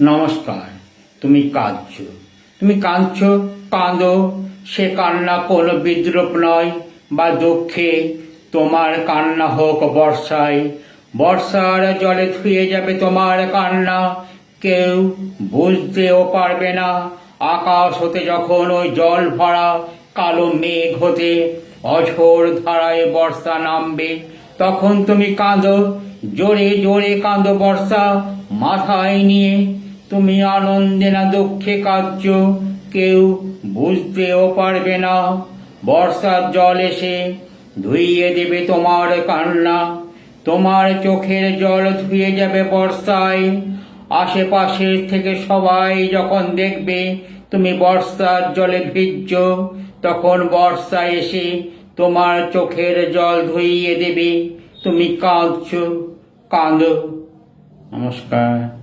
নমস্কার, তুমি কাঁদছ। তুমি কাঁদছ? কাঁদো। সে কান্না কোনো বিদ্রুপ নয় বা দুঃখে। তোমার কান্না হোক বর্ষায়। বর্ষার জলে ধুয়ে যাবে তোমার কান্না। কেউ বুঝতেও পারবে না। আকাশ হতে যখন ওই জল ভরা কালো মেঘ হতে অঝোর ধারায় বর্ষা নামবে, তখন তুমি কাঁদো। জোরে জোরে কাঁদো বর্ষা। মাথায় নিয়ে তুমি আনন্দে না দুঃখে কাঁদছ, কেউ বুঝতেও পারবে না। বর্ষার জল এসে ধুইয়ে দেবে তোমার কান্না, তোমার চোখের জল ধুয়ে যাবে বর্ষায়। আশেপাশের থেকে সবাই যখন দেখবে তুমি বর্ষার জলে ভিজছ, তখন বর্ষা এসে তোমার চোখের জল ধুইয়ে দেবে। তুমি কাঁদছ, কাঁদো। নমস্কার